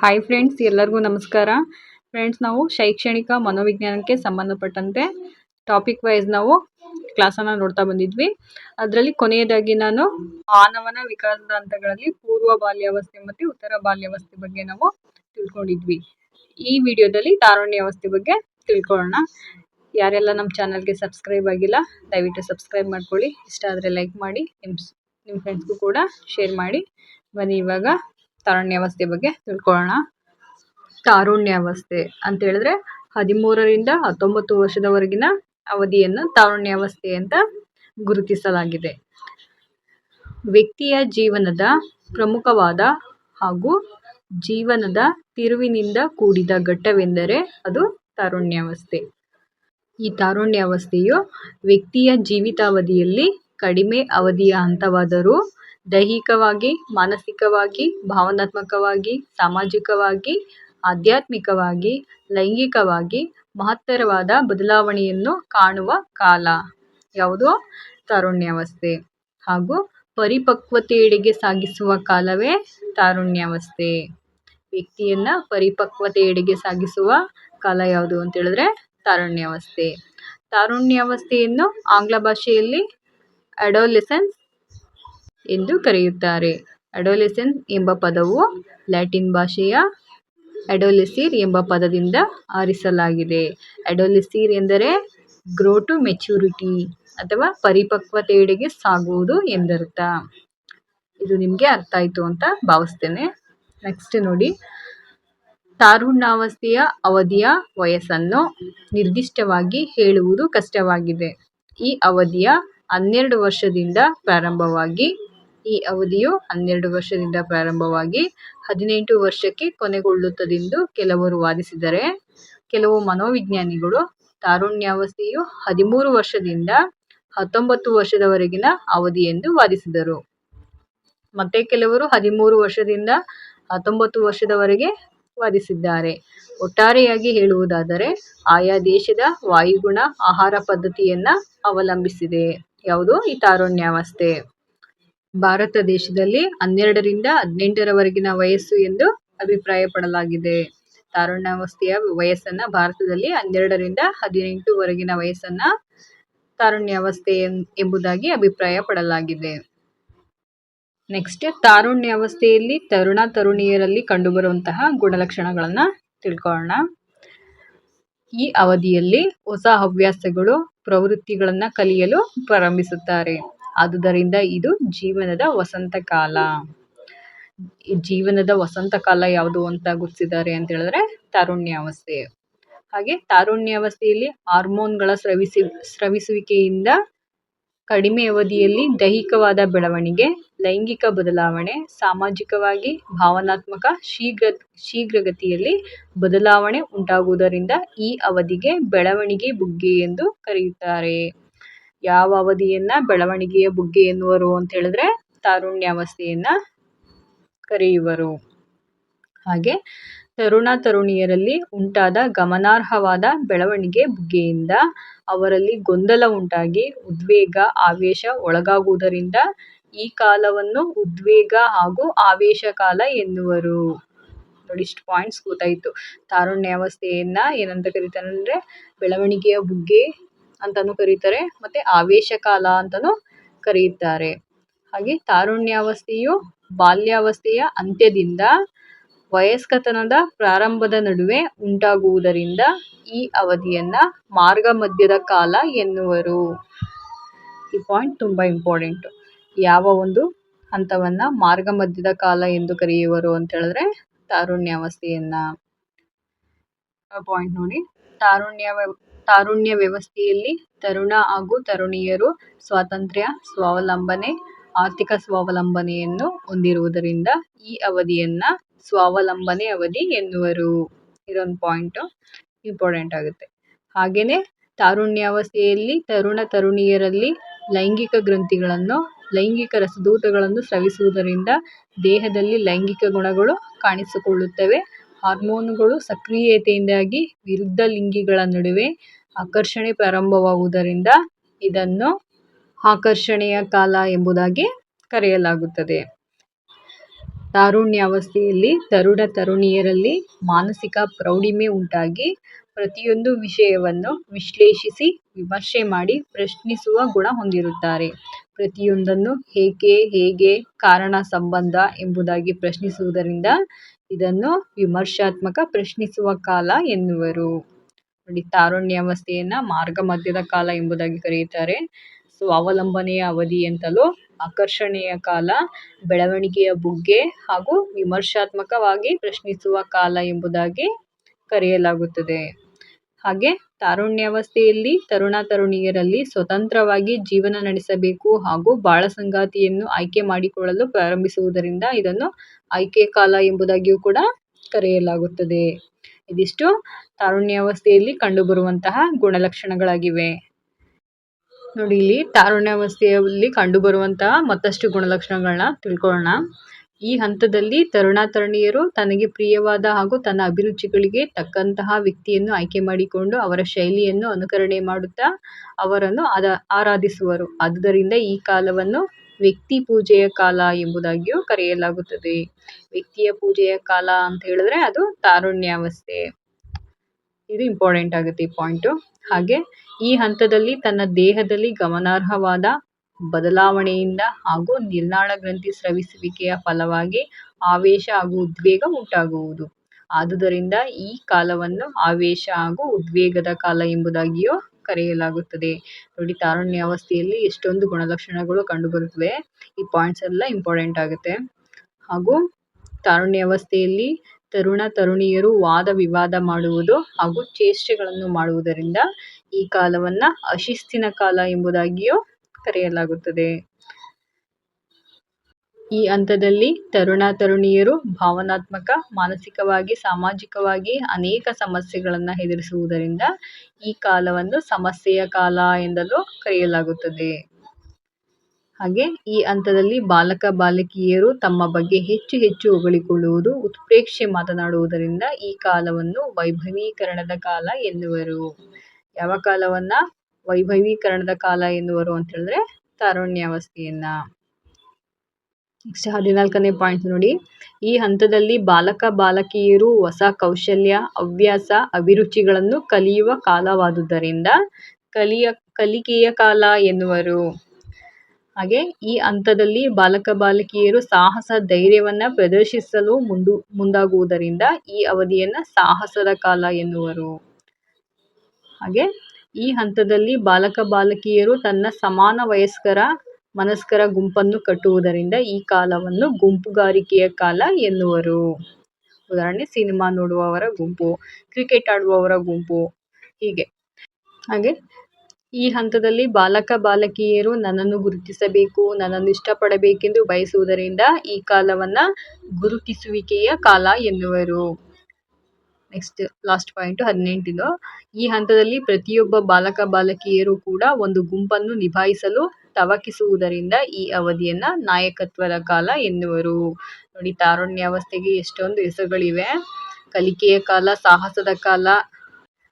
Hi friends ಎಲ್ಲರಿಗೂ ನಮಸ್ಕಾರ. Friends ನಾವು ಶೈಕ್ಷಣಿಕ ಮನೋವಿಜ್ಞಾನಕ್ಕೆ ಸಂಬಂಧಪಟ್ಟಂತೆ ಟಾಪಿಕ್ ವೈಸ್ ನಾವು ಕ್ಲಾಸನ್ನು ನೋಡ್ತಾ ಬಂದಿದ್ವಿ. ಅದರಲ್ಲಿ ಕೊನೆಯದಾಗಿ ನಾನು ಮಾನವನ ವಿಕಾಸದ ಹಂತಗಳಲ್ಲಿ ಪೂರ್ವ ಬಾಲ್ಯಾವಸ್ಥೆ ಮತ್ತು ಉತ್ತರ ಬಾಲ್ಯಾವಸ್ಥೆ ಬಗ್ಗೆ ನಾವು ತಿಳ್ಕೊಂಡಿದ್ವಿ. ಈ ವಿಡಿಯೋದಲ್ಲಿ ತಾರುಣ್ಯಾವಸ್ಥೆ ಬಗ್ಗೆ ತಿಳ್ಕೊಳ್ಳೋಣ. ಯಾರೆಲ್ಲ ನಮ್ಮ ಚಾನಲ್ಗೆ ಸಬ್ಸ್ಕ್ರೈಬ್ ಆಗಿಲ್ಲ, ದಯವಿಟ್ಟು ಸಬ್ಸ್ಕ್ರೈಬ್ ಮಾಡ್ಕೊಳ್ಳಿ. ಇಷ್ಟ ಆದರೆ ಲೈಕ್ ಮಾಡಿ ನಿಮ್ಮ ನಿಮ್ಮ ಫ್ರೆಂಡ್ಸ್ಗೂ ಕೂಡ ಶೇರ್ ಮಾಡಿ. ಬನ್ನಿ ಇವಾಗ. ತಾರುಣ್ಯಾವಸ್ಥೆ ಬಗ್ಗೆ ತಿಳ್ಕೊಳ್ಳೋಣ. ತಾರುಣ್ಯಾವಸ್ಥೆ ಅಂತ ಹೇಳಿದ್ರೆ ಹದಿಮೂರರಿಂದ ಹತ್ತೊಂಬತ್ತು ವರ್ಷದವರೆಗಿನ ಅವಧಿಯನ್ನು ತಾರುಣ್ಯಾವಸ್ಥೆ ಅಂತ ಗುರುತಿಸಲಾಗಿದೆ. ವ್ಯಕ್ತಿಯ ಜೀವನದ ಪ್ರಮುಖವಾದ ಹಾಗೂ ಜೀವನದ ತಿರುವಿನಿಂದ ಕೂಡಿದ ಘಟ್ಟವೆಂದರೆ ಅದು ತಾರುಣ್ಯಾವಸ್ಥೆ. ಈ ತಾರುಣ್ಯಾವಸ್ಥೆಯು ವ್ಯಕ್ತಿಯ ಜೀವಿತಾವಧಿಯಲ್ಲಿ ಕಡಿಮೆ ಅವಧಿಯ ಹಂತವಾದರೂ ದೈಹಿಕವಾಗಿ, ಮಾನಸಿಕವಾಗಿ, ಭಾವನಾತ್ಮಕವಾಗಿ, ಸಾಮಾಜಿಕವಾಗಿ, ಆಧ್ಯಾತ್ಮಿಕವಾಗಿ, ಲೈಂಗಿಕವಾಗಿ ಮಹತ್ತರವಾದ ಬದಲಾವಣೆಯನ್ನು ಕಾಣುವ ಕಾಲ. ಯಾವುದು ತಾರುಣ್ಯಾವಸ್ಥೆ. ಹಾಗೂ ಪರಿಪಕ್ವತೆಯೆಡೆಗೆ ಸಾಗಿಸುವ ಕಾಲವೇ ತಾರುಣ್ಯಾವಸ್ಥೆ. ವ್ಯಕ್ತಿಯನ್ನ ಪರಿಪಕ್ವತೆಯೆಡೆಗೆ ಸಾಗಿಸುವ ಕಾಲ ಯಾವುದು ಅಂತ ಹೇಳಿದ್ರೆ ತಾರುಣ್ಯಾವಸ್ಥೆ. ತಾರುಣ್ಯಾವಸ್ಥೆಯನ್ನು ಆಂಗ್ಲ ಭಾಷೆಯಲ್ಲಿ ಅಡೋಲೆಸೆನ್ಸ್ ಎಂದು ಕರೆಯುತ್ತಾರೆ. ಅಡೋಲೆಸೆನ್ಸ್ ಎಂಬ ಪದವು ಲ್ಯಾಟಿನ್ ಭಾಷೆಯ ಅಡೋಲೆಸಿರ್ ಎಂಬ ಪದದಿಂದ ಆರಿಸಲಾಗಿದೆ. ಅಡೋಲೆಸಿರ್ ಎಂದರೆ ಗ್ರೋ ಟು ಮೆಚ್ಯೂರಿಟಿ ಅಥವಾ ಪರಿಪಕ್ವತೆಯೆಡೆಗೆ ಸಾಗುವುದು ಎಂದರ್ಥ. ಇದು ನಿಮಗೆ ಅರ್ಥ ಆಯಿತು ಅಂತ ಭಾವಿಸ್ತೇನೆ. ನೆಕ್ಸ್ಟ್ ನೋಡಿ. ತಾರುಣ್ಯಾವಸ್ಥೆಯ ಅವಧಿಯ ವಯಸ್ಸನ್ನು ನಿರ್ದಿಷ್ಟವಾಗಿ ಹೇಳುವುದು ಕಷ್ಟವಾಗಿದೆ. ಈ ಅವಧಿಯ ಹನ್ನೆರಡು ವರ್ಷದಿಂದ ಪ್ರಾರಂಭವಾಗಿ ಈ ಅವಧಿಯು ಹನ್ನೆರಡು ವರ್ಷದಿಂದ ಪ್ರಾರಂಭವಾಗಿ ಹದಿನೆಂಟು ವರ್ಷಕ್ಕೆ ಕೊನೆಗೊಳ್ಳುತ್ತದೆಂದು ಕೆಲವರು ವಾದಿಸಿದರೆ, ಕೆಲವು ಮನೋವಿಜ್ಞಾನಿಗಳು ತಾರುಣ್ಯಾವಸ್ಥೆಯು ಹದಿಮೂರು ವರ್ಷದಿಂದ ಹತ್ತೊಂಬತ್ತು ವರ್ಷದವರೆಗಿನ ಅವಧಿ ಎಂದು ವಾದಿಸಿದರು. ಮತ್ತೆ ಕೆಲವರು ಹದಿಮೂರು ವರ್ಷದಿಂದ ಹತ್ತೊಂಬತ್ತು ವರ್ಷದವರೆಗೆ ವಾದಿಸಿದ್ದಾರೆ. ಒಟ್ಟಾರೆಯಾಗಿ ಹೇಳುವುದಾದರೆ, ಆಯಾ ದೇಶದ ವಾಯುಗುಣ ಆಹಾರ ಪದ್ಧತಿಯನ್ನ ಅವಲಂಬಿಸಿದೆ. ಯಾವುದು? ಈ ತಾರುಣ್ಯಾವಸ್ಥೆ. ಭಾರತ ದೇಶದಲ್ಲಿ ಹನ್ನೆರಡರಿಂದ ಹದಿನೆಂಟರವರೆಗಿನ ವಯಸ್ಸು ಎಂದು ಅಭಿಪ್ರಾಯಪಡಲಾಗಿದೆ. ತಾರುಣ್ಯಾವಸ್ಥೆಯ ವಯಸ್ಸನ್ನ ಭಾರತದಲ್ಲಿ ಹನ್ನೆರಡರಿಂದ ಹದಿನೆಂಟುವರೆಗಿನ ವಯಸ್ಸನ್ನ ತಾರುಣ್ಯಾವಸ್ಥೆ ಎಂಬುದಾಗಿ ಅಭಿಪ್ರಾಯಪಡಲಾಗಿದೆ. ನೆಕ್ಸ್ಟ್, ತಾರುಣ್ಯಾವಸ್ಥೆಯಲ್ಲಿ ತರುಣ ತರುಣಿಯರಲ್ಲಿ ಕಂಡುಬರುವಂತಹ ಗುಣಲಕ್ಷಣಗಳನ್ನ ತಿಳ್ಕೊಳ್ಳೋಣ. ಈ ಅವಧಿಯಲ್ಲಿ ಹೊಸ ಹವ್ಯಾಸಗಳು, ಪ್ರವೃತ್ತಿಗಳನ್ನ ಕಲಿಯಲು ಪ್ರಾರಂಭಿಸುತ್ತಾರೆ. ಆದುದರಿಂದ ಇದು ಜೀವನದ ವಸಂತ ಕಾಲ. ಜೀವನದ ವಸಂತ ಕಾಲ ಯಾವುದು ಅಂತ ಗುರುತಿಸಿದ್ದಾರೆ ಅಂತ ಹೇಳಿದ್ರೆ ತಾರುಣ್ಯಾವಸ್ಥೆ. ಹಾಗೆ ತಾರುಣ್ಯಾವಸ್ಥೆಯಲ್ಲಿ ಹಾರ್ಮೋನ್ಗಳ ಸ್ರವಿಸಿ, ಸ್ರವಿಸುವಿಕೆಯಿಂದ ಕಡಿಮೆ ಅವಧಿಯಲ್ಲಿ ದೈಹಿಕವಾದ ಬೆಳವಣಿಗೆ, ಲೈಂಗಿಕ ಬದಲಾವಣೆ, ಸಾಮಾಜಿಕವಾಗಿ ಭಾವನಾತ್ಮಕ ಶೀಘ್ರ, ಶೀಘ್ರಗತಿಯಲ್ಲಿ ಬದಲಾವಣೆ ಉಂಟಾಗುವುದರಿಂದ ಈ ಅವಧಿಗೆ ಬೆಳವಣಿಗೆ ಬುಗ್ಗೆ ಎಂದು ಕರೆಯುತ್ತಾರೆ. ಯಾವ ಅವಧಿಯನ್ನ ಬೆಳವಣಿಗೆಯ ಬುಗ್ಗೆ ಎನ್ನುವರು ಅಂತ ಹೇಳಿದ್ರೆ ತಾರುಣ್ಯಾವಸ್ಥೆಯನ್ನ ಕರೆಯುವರು. ಹಾಗೆ ತರುಣ ತರುಣಿಯರಲ್ಲಿ ಉಂಟಾದ ಗಮನಾರ್ಹವಾದ ಬೆಳವಣಿಗೆ ಬುಗ್ಗೆಯಿಂದ ಅವರಲ್ಲಿ ಗೊಂದಲ ಉಂಟಾಗಿ ಉದ್ವೇಗ, ಆವೇಶ ಒಳಗಾಗುವುದರಿಂದ ಈ ಕಾಲವನ್ನು ಉದ್ವೇಗ ಹಾಗೂ ಆವೇಶ ಕಾಲ ಎನ್ನುವರು. ನೋಡಿ ಇಷ್ಟು ಪಾಯಿಂಟ್ಸ್ ಗೊತ್ತಾಯಿತು. ತಾರುಣ್ಯಾವಸ್ಥೆಯನ್ನು ಏನಂತ ಕರೀತಾರೆ ಅಂದರೆ ಬೆಳವಣಿಗೆಯ ಬುಗ್ಗೆ ಅಂತಲೂ ಕರೀತಾರೆ. ಮತ್ತು ಆವೇಶ ಕಾಲ ಅಂತಲೂ ಕರೆಯುತ್ತಾರೆ ಹಾಗೆ ತಾರುಣ್ಯಾವಸ್ಥೆಯು ಬಾಲ್ಯಾವಸ್ಥೆಯ ಅಂತ್ಯದಿಂದ ವಯಸ್ಕತನದ ಪ್ರಾರಂಭದ ನಡುವೆ ಉಂಟಾಗುವುದರಿಂದ ಈ ಅವಧಿಯನ್ನು ಮಾರ್ಗ ಮಧ್ಯದ ಕಾಲ ಎನ್ನುವರು. ಈ ಪಾಯಿಂಟ್ ತುಂಬ ಇಂಪಾರ್ಟೆಂಟು ಯಾವ ಒಂದು ಹಂತವನ್ನು ಮಾರ್ಗ ಮಧ್ಯದ ಕಾಲ ಎಂದು ಕರೆಯುವರು ಅಂತ ಹೇಳಿದ್ರೆ ತಾರುಣ್ಯಾವಸ್ಥೆಯನ್ನ. ಪಾಯಿಂಟ್ ನೋಡಿ. ತಾರುಣ್ಯ ತಾರುಣ್ಯ ವ್ಯವಸ್ಥೆಯಲ್ಲಿ ತರುಣ ಹಾಗೂ ತರುಣಿಯರು ಸ್ವಾತಂತ್ರ್ಯ, ಸ್ವಾವಲಂಬನೆ, ಆರ್ಥಿಕ ಸ್ವಾವಲಂಬನೆಯನ್ನು ಹೊಂದಿರುವುದರಿಂದ ಈ ಅವಧಿಯನ್ನ ಸ್ವಾವಲಂಬನೆ ಅವಧಿ ಎನ್ನುವರು. ಇದೊಂದು ಪಾಯಿಂಟು ಇಂಪಾರ್ಟೆಂಟ್ ಆಗುತ್ತೆ. ಹಾಗೆಯೇ ತಾರುಣ್ಯಾವಸ್ಥೆಯಲ್ಲಿ ತರುಣ ತರುಣಿಯರಲ್ಲಿ ಲೈಂಗಿಕ ಗ್ರಂಥಿಗಳನ್ನು, ಲೈಂಗಿಕ ರಸದೂತಗಳನ್ನು ಸ್ರವಿಸುವುದರಿಂದ ದೇಹದಲ್ಲಿ ಲೈಂಗಿಕ ಗುಣಗಳು ಕಾಣಿಸಿಕೊಳ್ಳುತ್ತವೆ. ಹಾರ್ಮೋನುಗಳು ಸಕ್ರಿಯತೆಯಿಂದಾಗಿ ವಿರುದ್ಧ ಲಿಂಗಿಗಳ ನಡುವೆ ಆಕರ್ಷಣೆ ಪ್ರಾರಂಭವಾಗುವುದರಿಂದ ಇದನ್ನು ಆಕರ್ಷಣೆಯ ಕಾಲ ಎಂಬುದಾಗಿ ಕರೆಯಲಾಗುತ್ತದೆ. ತಾರುಣ್ಯಾವಸ್ಥೆಯಲ್ಲಿ ತರುಣ ತರುಣಿಯರಲ್ಲಿ ಮಾನಸಿಕ ಪ್ರೌಢಿಮೆ ಉಂಟಾಗಿ ಪ್ರತಿಯೊಂದು ವಿಷಯವನ್ನು ವಿಶ್ಲೇಷಿಸಿ ವಿಮರ್ಶೆ ಮಾಡಿ ಪ್ರಶ್ನಿಸುವ ಗುಣ ಹೊಂದಿರುತ್ತಾರೆ. ಪ್ರತಿಯೊಂದನ್ನು ಏಕೆ, ಹೇಗೆ, ಕಾರಣ, ಸಂಬಂಧ ಎಂಬುದಾಗಿ ಪ್ರಶ್ನಿಸುವುದರಿಂದ ಇದನ್ನು ವಿಮರ್ಶಾತ್ಮಕ ಪ್ರಶ್ನಿಸುವ ಕಾಲ ಎನ್ನುವರು. ನೋಡಿ, ತಾರುಣ್ಯಾವಸ್ಥೆಯನ್ನು ಮಾರ್ಗ ಮಧ್ಯದ ಕಾಲ ಎಂಬುದಾಗಿ ಕರೆಯುತ್ತಾರೆ. ಸ್ವಾವಲಂಬನೆಯ ಅವಧಿ ಅಂತಲೂ ಆಕರ್ಷಣೆಯ ಕಾಲ, ಬೆಳವಣಿಗೆಯ ಬುಗ್ಗೆ ಹಾಗೂ ವಿಮರ್ಶಾತ್ಮಕವಾಗಿ ಪ್ರಶ್ನಿಸುವ ಕಾಲ ಎಂಬುದಾಗಿ ಕರೆಯಲಾಗುತ್ತದೆ. ಹಾಗೆ ತಾರುಣ್ಯಾವಸ್ಥೆಯಲ್ಲಿ ತರುಣ ತರುಣಿಯರಲ್ಲಿ ಸ್ವತಂತ್ರವಾಗಿ ಜೀವನ ನಡೆಸಬೇಕು ಹಾಗೂ ಬಾಳ ಸಂಗಾತಿಯನ್ನು ಆಯ್ಕೆ ಮಾಡಿಕೊಳ್ಳಲು ಪ್ರಾರಂಭಿಸುವುದರಿಂದ ಇದನ್ನು ಆಯ್ಕೆ ಕಾಲ ಎಂಬುದಾಗಿಯೂ ಕೂಡ ಕರೆಯಲಾಗುತ್ತದೆ. ಇದಿಷ್ಟು ತಾರುಣ್ಯಾವಸ್ಥೆಯಲ್ಲಿ ಕಂಡುಬರುವಂತಹ ಗುಣಲಕ್ಷಣಗಳಾಗಿವೆ. ನೋಡಿ, ಇಲ್ಲಿ ತಾರುಣ್ಯಾವಸ್ಥೆಯಲ್ಲಿ ಕಂಡುಬರುವಂತಹ ಮತ್ತಷ್ಟು ಗುಣಲಕ್ಷಣಗಳನ್ನ ತಿಳ್ಕೊಳ್ಳೋಣ. ಈ ಹಂತದಲ್ಲಿ ತರುಣ ತರುಣಿಯರು ತನಗೆ ಪ್ರಿಯವಾದ ಹಾಗೂ ತನ್ನ ಅಭಿರುಚಿಗಳಿಗೆ ತಕ್ಕಂತಹ ವ್ಯಕ್ತಿಯನ್ನು ಆಯ್ಕೆ ಮಾಡಿಕೊಂಡು ಅವರ ಶೈಲಿಯನ್ನು ಅನುಕರಣೆ ಮಾಡುತ್ತಾ ಅವರನ್ನು ಅದ ಆರಾಧಿಸುವರು. ಆದುದರಿಂದ ಈ ಕಾಲವನ್ನು ವ್ಯಕ್ತಿ ಪೂಜೆಯ ಕಾಲ ಎಂಬುದಾಗಿಯೂ ಕರೆಯಲಾಗುತ್ತದೆ. ವ್ಯಕ್ತಿಯ ಪೂಜೆಯ ಕಾಲ ಅಂತ ಹೇಳಿದ್ರೆ ಅದು ತಾರುಣ್ಯಾವಸ್ಥೆ. ಇದು ಇಂಪಾರ್ಟೆಂಟ್ ಆಗುತ್ತೆ ಈ ಪಾಯಿಂಟು ಹಾಗೆ ಈ ಹಂತದಲ್ಲಿ ತನ್ನ ದೇಹದಲ್ಲಿ ಗಮನಾರ್ಹವಾದ ಬದಲಾವಣೆಯಿಂದ ಹಾಗೂ ನಿರ್ನಾಳ ಗ್ರಂಥಿ ಸ್ರವಿಸುವಿಕೆಯ ಫಲವಾಗಿ ಆವೇಶ ಹಾಗೂ ಉದ್ವೇಗ ಉಂಟಾಗುವುದು. ಆದುದರಿಂದ ಈ ಕಾಲವನ್ನು ಆವೇಶ ಹಾಗೂ ಉದ್ವೇಗದ ಕಾಲ ಎಂಬುದಾಗಿಯೂ ಕರೆಯಲಾಗುತ್ತದೆ. ನೋಡಿ ತಾರುಣ್ಯ ಅವಸ್ಥೆಯಲ್ಲಿ ಎಷ್ಟೊಂದು ಗುಣಲಕ್ಷಣಗಳು ಕಂಡುಬರುತ್ತವೆ. ಈ ಪಾಯಿಂಟ್ಸ್ ಎಲ್ಲ ಇಂಪಾರ್ಟೆಂಟ್ ಆಗುತ್ತೆ. ಹಾಗೂ ತಾರುಣ್ಯಾವಸ್ಥೆಯಲ್ಲಿ ತರುಣ ತರುಣಿಯರು ವಾದ ವಿವಾದ ಮಾಡುವುದು ಹಾಗೂ ಚೇಷ್ಟೆಗಳನ್ನು ಮಾಡುವುದರಿಂದ ಈ ಕಾಲವನ್ನು ಅಶಿಸ್ತಿನ ಕಾಲ ಎಂಬುದಾಗಿಯೂ ಕರೆಯಲಾಗುತ್ತದೆ ಈ ಹಂತದಲ್ಲಿ ತರುಣ ತರುಣಿಯರು ಭಾವನಾತ್ಮಕ, ಮಾನಸಿಕವಾಗಿ, ಸಾಮಾಜಿಕವಾಗಿ ಅನೇಕ ಸಮಸ್ಯೆಗಳನ್ನು ಎದುರಿಸುವುದರಿಂದ ಈ ಕಾಲವನ್ನು ಸಮಸ್ಯೆಯ ಕಾಲ ಎಂದಲೂ ಕರೆಯಲಾಗುತ್ತದೆ. ಹಾಗೆ ಈ ಹಂತದಲ್ಲಿ ಬಾಲಕ, ಬಾಲಕಿಯರು ತಮ್ಮ ಬಗ್ಗೆ ಹೆಚ್ಚು ಹೆಚ್ಚು ಹೊಗಳಿಕೊಳ್ಳುವುದು, ಉತ್ಪ್ರೇಕ್ಷೆ ಮಾತನಾಡುವುದರಿಂದ ಈ ಕಾಲವನ್ನು ವೈಭವೀಕರಣದ ಕಾಲ ಎನ್ನುವರು ಯಾವ ಕಾಲವನ್ನು? ವೈಭವೀಕರಣದ ಕಾಲ ಎನ್ನುವರು ಅಂತ ಹೇಳಿದ್ರೆ ತಾರುಣ್ಯಾವಸ್ಥೆಯನ್ನ ನೆಕ್ಸ್ಟ್ ಹದಿನಾಲ್ಕನೇ ಪಾಯಿಂಟ್ ನೋಡಿ. ಈ ಹಂತದಲ್ಲಿ ಬಾಲಕ, ಬಾಲಕಿಯರು ಹೊಸ ಕೌಶಲ್ಯ, ಹವ್ಯಾಸ, ಅಭಿರುಚಿಗಳನ್ನು ಕಲಿಯುವ ಕಾಲವಾದುದರಿಂದ ಕಲಿಯ, ಕಲಿಕೆಯ ಕಾಲ ಎನ್ನುವರು. ಹಾಗೆ ಈ ಹಂತದಲ್ಲಿ ಬಾಲಕ, ಬಾಲಕಿಯರು ಸಾಹಸ, ಧೈರ್ಯವನ್ನು ಪ್ರದರ್ಶಿಸಲು ಮುಂದು ಮುಂದಾಗುವುದರಿಂದ ಈ ಅವಧಿಯನ್ನು ಸಾಹಸದ ಕಾಲ ಎನ್ನುವರು. ಹಾಗೆ ಈ ಹಂತದಲ್ಲಿ ಬಾಲಕ ಬಾಲಕಿಯರು ತನ್ನ ಸಮಾನ ವಯಸ್ಕರ ಮನಸ್ಕರ ಗುಂಪನ್ನು ಕಟ್ಟುವುದರಿಂದ ಈ ಕಾಲವನ್ನು ಗುಂಪುಗಾರಿಕೆಯ ಕಾಲ ಎನ್ನುವರು. ಉದಾಹರಣೆ, ಸಿನಿಮಾ ನೋಡುವವರ ಗುಂಪು, ಕ್ರಿಕೆಟ್ ಆಡುವವರ ಗುಂಪು, ಹೀಗೆ. ಹಾಗೆ, ಈ ಹಂತದಲ್ಲಿ ಬಾಲಕ ಬಾಲಕಿಯರು ನನ್ನನ್ನು ಗುರುತಿಸಬೇಕು, ನನ್ನನ್ನು ಇಷ್ಟಪಡಬೇಕೆಂದು ಬಯಸುವುದರಿಂದ ಈ ಕಾಲವನ್ನು ಗುರುತಿಸುವಿಕೆಯ ಕಾಲ ಎನ್ನುವರು. ನೆಕ್ಸ್ಟ್ ಲಾಸ್ಟ್ ಪಾಯಿಂಟ್ ಹದಿನೆಂಟಿದು. ಈ ಹಂತದಲ್ಲಿ ಪ್ರತಿಯೊಬ್ಬ ಬಾಲಕ ಬಾಲಕಿಯರು ಕೂಡ ಒಂದು ಗುಂಪನ್ನು ನಿಭಾಯಿಸಲು ತವಕಿಸುವುದರಿಂದ ಈ ಅವಧಿಯನ್ನ ನಾಯಕತ್ವದ ಕಾಲ ಎನ್ನುವರು. ನೋಡಿ, ತಾರುಣ್ಯಾವಸ್ಥೆಗೆ ಎಷ್ಟೊಂದು ಹೆಸರುಗಳಿವೆ. ಕಲಿಕೆಯ ಕಾಲ, ಸಾಹಸದ ಕಾಲ,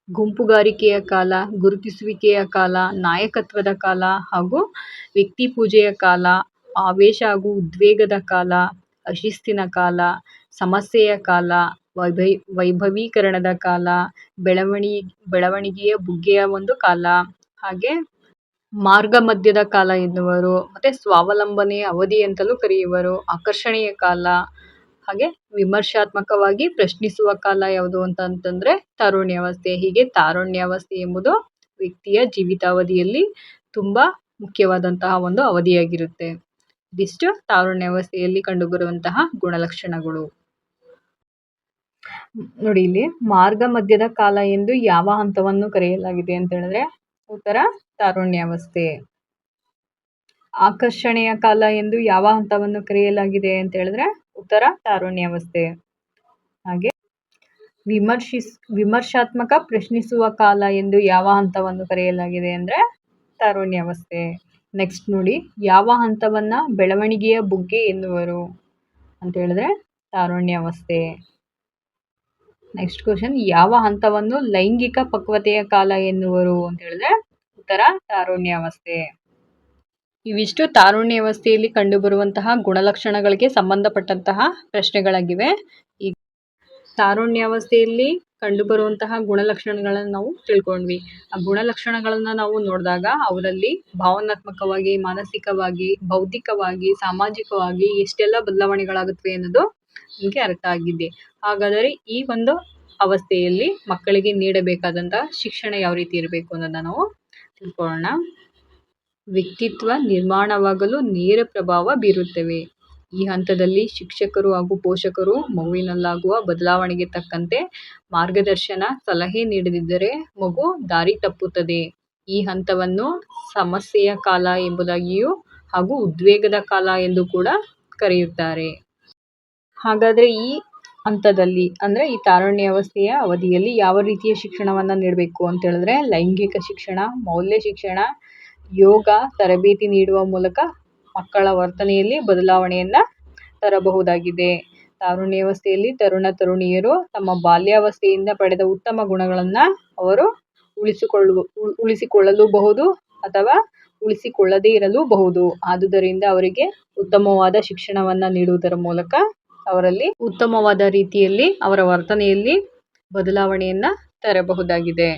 ಗುಂಪುಗಾರಿಕೆಯ ಕಾಲ, ಗುರುತಿಸುವಿಕೆಯ ಕಾಲ, ನಾಯಕತ್ವದ ಕಾಲ ಹಾಗೂ ವ್ಯಕ್ತಿ ಪೂಜೆಯ ಕಾಲ, ಆವೇಶ ಹಾಗೂ ಉದ್ವೇಗದ ಕಾಲ, ಅಶಿಸ್ತಿನ ಕಾಲ, ಸಮಸ್ಯೆಯ ಕಾಲ ವೈಭೈ ವೈಭವೀಕರಣದ ಕಾಲ, ಬೆಳವಣಿ, ಬೆಳವಣಿಗೆಯ ಬುಗ್ಗೆಯ ಒಂದು ಕಾಲ. ಹಾಗೆ ಮಾರ್ಗ ಮಧ್ಯದ ಕಾಲ ಎನ್ನುವರು, ಮತ್ತು ಸ್ವಾವಲಂಬನೆಯ ಅವಧಿ ಅಂತಲೂ ಕರೆಯುವರು, ಆಕರ್ಷಣೀಯ ಕಾಲ, ಹಾಗೆ ವಿಮರ್ಶಾತ್ಮಕವಾಗಿ ಪ್ರಶ್ನಿಸುವ ಕಾಲ ಯಾವುದು ಅಂತಂತಂದರೆ ತಾರುಣ್ಯಾವಸ್ಥೆ. ಹೀಗೆ ತಾರುಣ್ಯಾವಸ್ಥೆ ಎಂಬುದು ವ್ಯಕ್ತಿಯ ಜೀವಿತಾವಧಿಯಲ್ಲಿ ತುಂಬ ಮುಖ್ಯವಾದಂತಹ ಒಂದು ಅವಧಿಯಾಗಿರುತ್ತೆ. ಇದಿಷ್ಟು ತಾರುಣ್ಯಾವಸ್ಥೆಯಲ್ಲಿ ಕಂಡುಬರುವಂತಹ ಗುಣಲಕ್ಷಣಗಳು. ನೋಡಿ ಇಲ್ಲಿ ಮಾರ್ಗ ಮಧ್ಯದ ಕಾಲ ಎಂದು ಯಾವ ಹಂತವನ್ನು ಕರೆಯಲಾಗಿದೆ ಅಂತ ಹೇಳಿದ್ರೆ ಉತ್ತರ ತಾರುಣ್ಯಾವಸ್ಥೆ. ಆಕರ್ಷಣೆಯ ಕಾಲ ಎಂದು ಯಾವ ಹಂತವನ್ನು ಕರೆಯಲಾಗಿದೆ ಅಂತ ಹೇಳಿದ್ರೆ ಉತ್ತರ ತಾರುಣ್ಯಾವಸ್ಥೆ. ಹಾಗೆ ವಿಮರ್ಶಿಸ್, ವಿಮರ್ಶಾತ್ಮಕ ಪ್ರಶ್ನಿಸುವ ಕಾಲ ಎಂದು ಯಾವ ಹಂತವನ್ನು ಕರೆಯಲಾಗಿದೆ ಅಂದರೆ ತಾರುಣ್ಯಾವಸ್ಥೆ. ನೆಕ್ಸ್ಟ್ ನೋಡಿ ಯಾವ ಹಂತವನ್ನು ಬೆಳವಣಿಗೆಯ ಬುಗ್ಗೆ ಎನ್ನುವರು ಅಂತ ಹೇಳಿದ್ರೆ ತಾರುಣ್ಯಾವಸ್ಥೆ. ನೆಕ್ಸ್ಟ್ ಕ್ವಶನ್ ಯಾವ ಹಂತವನ್ನು ಲೈಂಗಿಕ ಪಕ್ವತೆಯ ಕಾಲ ಎನ್ನುವರು ಅಂತ ಹೇಳಿದ್ರೆ ಉತ್ತರ ತಾರುಣ್ಯಾವಸ್ಥೆ. ಇವಿಷ್ಟು ತಾರುಣ್ಯಾವಸ್ಥೆಯಲ್ಲಿ ಕಂಡುಬರುವಂತಹ ಗುಣಲಕ್ಷಣಗಳಿಗೆ ಸಂಬಂಧಪಟ್ಟಂತಹ ಪ್ರಶ್ನೆಗಳಾಗಿವೆ. ಈ ತಾರುಣ್ಯಾವಸ್ಥೆಯಲ್ಲಿ ಕಂಡುಬರುವಂತಹ ಗುಣಲಕ್ಷಣಗಳನ್ನು ನಾವು ತಿಳ್ಕೊಂಡ್ವಿ. ಆ ಗುಣಲಕ್ಷಣಗಳನ್ನು ನಾವು ನೋಡಿದಾಗ ಅವರಲ್ಲಿ ಭಾವನಾತ್ಮಕವಾಗಿ, ಮಾನಸಿಕವಾಗಿ ಬೌದ್ಧಿಕವಾಗಿ ಸಾಮಾಜಿಕವಾಗಿ ಎಷ್ಟೆಲ್ಲ ಬದಲಾವಣೆಗಳಾಗುತ್ತವೆ ಅನ್ನೋದು ನಿಮಗೆ ಅರ್ಥ ಆಗಿದೆ. ಹಾಗಾದರೆ ಈ ಒಂದು ಅವಸ್ಥೆಯಲ್ಲಿ ಮಕ್ಕಳಿಗೆ ನೀಡಬೇಕಾದಂತಹ ಶಿಕ್ಷಣ ಯಾವ ರೀತಿ ಇರಬೇಕು ಅನ್ನೋದನ್ನ ನಾವು ತಿಳ್ಕೊಳ್ಳೋಣ. ವ್ಯಕ್ತಿತ್ವ ನಿರ್ಮಾಣವಾಗಲು ನೇರ ಪ್ರಭಾವ ಬೀರುತ್ತವೆ. ಈ ಹಂತದಲ್ಲಿ ಶಿಕ್ಷಕರು ಹಾಗೂ ಪೋಷಕರು ಮಗುವಿನಲ್ಲಾಗುವ ಬದಲಾವಣೆಗೆ ತಕ್ಕಂತೆ ಮಾರ್ಗದರ್ಶನ, ಸಲಹೆ ನೀಡದಿದ್ದರೆ ಮಗು ದಾರಿ ತಪ್ಪುತ್ತದೆ. ಈ ಹಂತವನ್ನು ಸಮಸ್ಯೆಯ ಕಾಲ ಎಂಬುದಾಗಿಯೂ ಹಾಗೂ ಉದ್ವೇಗದ ಕಾಲ ಎಂದು ಕೂಡ ಕರೆಯುತ್ತಾರೆ. ಹಾಗಾದರೆ ಈ ಹಂತದಲ್ಲಿ, ಅಂದರೆ ಈ ತಾರುಣ್ಯಾವಸ್ಥೆಯ ಅವಧಿಯಲ್ಲಿ ಯಾವ ರೀತಿಯ ಶಿಕ್ಷಣವನ್ನು ನೀಡಬೇಕು ಅಂತ ಹೇಳಿದ್ರೆ, ಲೈಂಗಿಕ ಶಿಕ್ಷಣ, ಮೌಲ್ಯ ಶಿಕ್ಷಣ, ಯೋಗ, ತರಬೇತಿ ನೀಡುವ ಮೂಲಕ ಮಕ್ಕಳ ವರ್ತನೆಯಲ್ಲಿ ಬದಲಾವಣೆಯನ್ನು ತರಬಹುದಾಗಿದೆ. ತಾರುಣ್ಯಾವಸ್ಥೆಯಲ್ಲಿ ತರುಣ ತರುಣಿಯರು ತಮ್ಮ ಬಾಲ್ಯಾವಸ್ಥೆಯಿಂದ ಪಡೆದ ಉತ್ತಮ ಗುಣಗಳನ್ನು ಅವರು ಉಳಿಸಿಕೊಳ್ಳುವ ಉಳಿಸಿಕೊಳ್ಳಲೂಬಹುದು ಅಥವಾ ಉಳಿಸಿಕೊಳ್ಳದೇ ಇರಲೂಬಹುದು. ಆದುದರಿಂದ ಅವರಿಗೆ ಉತ್ತಮವಾದ ಶಿಕ್ಷಣವನ್ನು ನೀಡುವುದರ ಮೂಲಕ ಅವರಲ್ಲಿ ಉತ್ತಮವಾದ ರೀತಿಯಲ್ಲಿ ಅವರ ವರ್ತನೆಯಲ್ಲಿ ಬದಲಾವಣೆಯನ್ನು ತರಬಹುದಾಗಿದೆ.